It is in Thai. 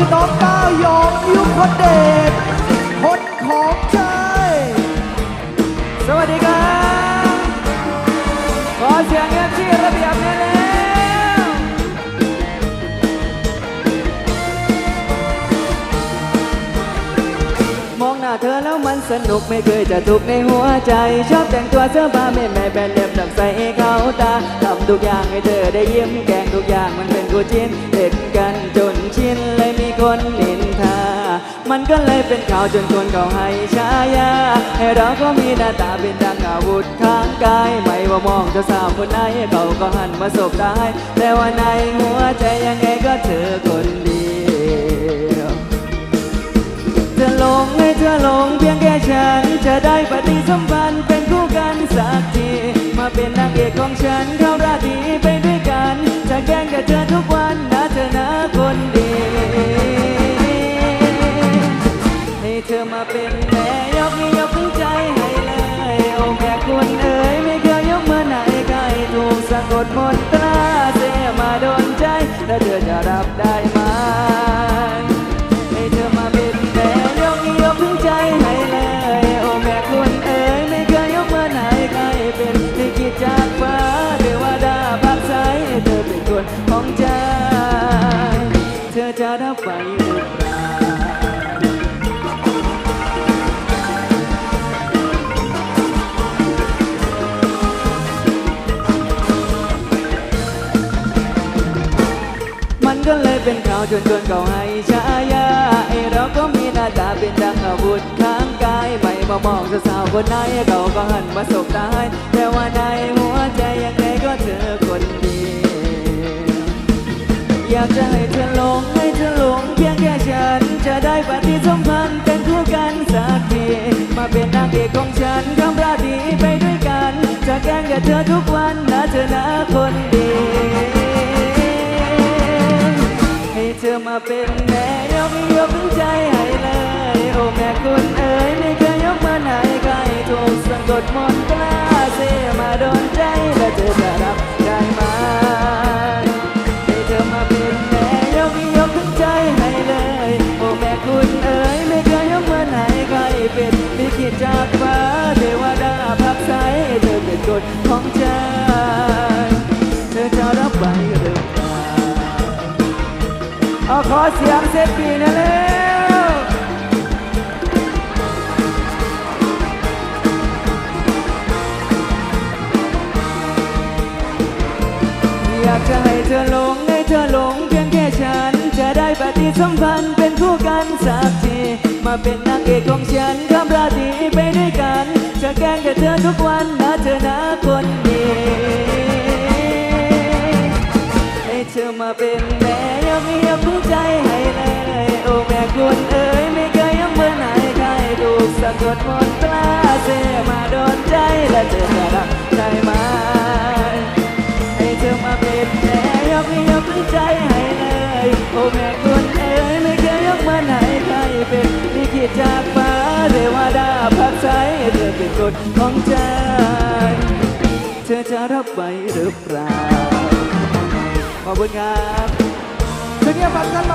คือน้องก้าวยองยุคเดชคนของใจสวัสดีครับ ขอเสียงเงินที่ระเบียบเนี่ยแล้วมองหน้าเธอแล้วมันสนุกไม่เคยจะทุกข์ในหัวใจ ชอบแต่งตัวเสื้อผ้าแม่แม่แบนเล็บดักใส่เขาตาทำทุกอย่างให้เธอได้ยิ้มแกงทุกอย่างมันเป็นกูจินเล่นกันจนชิน คนนินทา มันก็เลยเป็นข่าวจนคนเขาให้ฉายา ให้เราก็มีหน้าตาเป็นดังอาวุธทางกาย ไม่ว่ามองเจ้าสาวคนไหนเขาก็หันมาสบได้แต่ว่าในหัวใจยังไงก็เธอคนเดียวเธอหลงให้เธอลงเพียงแค่ฉันจะได้ปฏิ เธอมาเป็นแม่ยกให้ยกถึงใจให้เลยโอ้แม่คุณเอ๋ยไม่เคยยกมือไหนใครถูกสะกดมนตราเสียมาโดนใจแล้วเธอจะรับได้ไหม เป็นข่าวจนจนเขาให้ฉายาไอเราก็มีหน้าตาเป็นดังอาวุธข้างกายไม่มามองสาวคนไหนเขาก็หันมาสบตาให้แต่ว่าในหัวใจยังไงก็เธอคนเดียวอยากจะให้เธอลงให้เธอลงเพียงแค่ฉันจะได้ปฏิสัมพันธ์ เป็นแม่ยกยกถึงใจให้เลย โอ้แม่คุณเอ๋ยไม่เคยยกมาไหนใครถูกสะกดมนต์กล้าเสมาโดนใจแล้วเธอจะรับได้ไหมให้เธอมาเป็นแม่ยกยกถึงใจให้เลย โอ้แม่คุณเอ๋ยไม่เคยยกมาไหนใครเป็นลิขิตจากฟ้าเทวดาพักใสเธอเป็นกฎของใจเธอจะรับไว้หรือ เอาขอเสียงเซตปีนะเร็วอยากจะให้เธอหลงให้เธอหลงเพียงแค่ฉัน จะได้ปฏิสัมพันธ์เป็นคู่กันสักที มาเป็นนางเอกของฉันคำราตรีไปด้วยกัน จะแกล้งกับเธอทุกวันนะเธอนะคนดีให้เธอมาเป็น ตจากฟ้าเทวดาพักใช้เธอเป็นกฎของใจ เธอจะรับไว้หรือเปล่า ขอบคุณครับถึงจะฟังกันมา